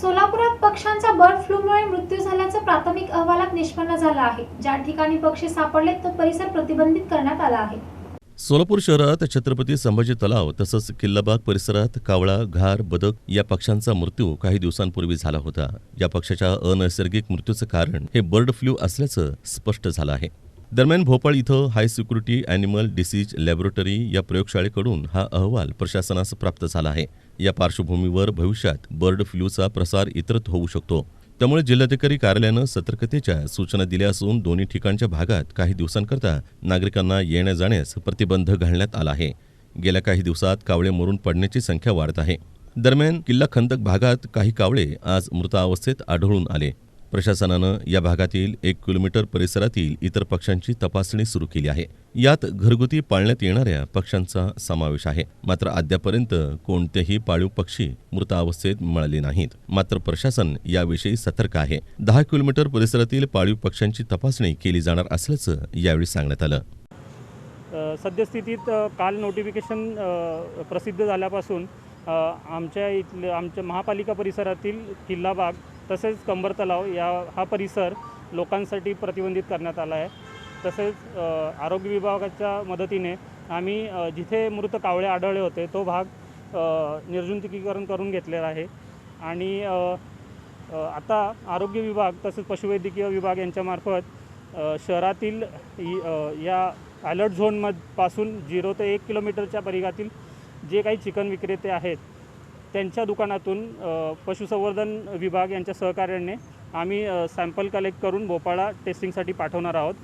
सोलापुरात पक्ष्यांचा बर्ड फ्लूमुळे मृत्यू झाल्याचं प्राथमिक अहवालात निष्पन्न झालं आहे. ज्या ठिकाणी पक्षी सापडले तो परिसर प्रतिबंधित करण्यात आला आहे. सोलापूर शहरात छत्रपती संभाजी तलाव तसंच किल्लाबाग परिसरात कावळा घार बदक या पक्ष्यांचा मृत्यू काही दिवसांपूर्वी झाला होता. या पक्षाच्या अनैसर्गिक मृत्यूचं कारण हे बर्ड फ्लू असल्याचं स्पष्ट झालं आहे. दरम्यान भोपाळ इथं high security animal disease laboratory या प्रयोगशाळेकडून हा अहवाल प्रशासनास प्राप्त झाला आहे. या पार्श्वभूमीवर भविष्यात बर्ड फ्लूचा प्रसार इतरत होऊ शकतो. त्यामुळे जिल्हाधिकारी कार्यालयानं सतर्कतेच्या सूचना दिल्या असून दोन्ही ठिकाणच्या भागात काही दिवसांकरता नागरिकांना येण्या जाण्यास प्रतिबंध घालण्यात आला आहे. गेल्या काही दिवसात कावळे मरून पडण्याची संख्या वाढत आहे. दरम्यान किल्ला खंदक भागात काही कावळे आज मृतावस्थेत आढळून आले. प्रशासनानं या भागातील एक किलोमीटर परिसरातील इतर पक्ष्यांची तपासणी सुरू केली आहे. यात घरगुती पाळण्यात येणाऱ्या पक्ष्यांचा समावेश आहे. मात्र अद्यापर्यंत कोणतेही पाळीव पक्षी मृत अवस्थेत मिळाले नाहीत. मात्र प्रशासन याविषयी सतर्क आहे. दहा किलोमीटर परिसरातील पाळीव पक्ष्यांची तपासणी केली जाणार असल्याचं यावेळी सांगण्यात आलं. सद्यस्थितीत काल नोटिफिकेशन प्रसिद्ध झाल्यापासून आमच्या इथलं आमच्या महापालिका परिसरातील किल्लाबाग तसेच कंबर तलाव या हा परिसर लोकांसाठी प्रतिबंधित करण्यात आला आहे. तसेच आरोग्य विभागाच्या मदतीने आम्ही जिथे मृत कावळे आढळले होते तो भाग निर्जंतुकीकरण करून घेतलेला आहे. आणि आता आरोग्य विभाग तसेच पशुवैद्यकीय विभाग यांच्यामार्फत शहरातील या अलर्ट झोनमधपासून झिरो ते एक किलोमीटरच्या परिघातील जे काही चिकन विक्रेते आहेत त्यांच्या दुकानातून पशुसंवर्धन विभाग यांच्या सहकार्याने आम्ही सॅम्पल कलेक्ट करून भोपाळा टेस्टिंगसाठी पाठवणार आहोत.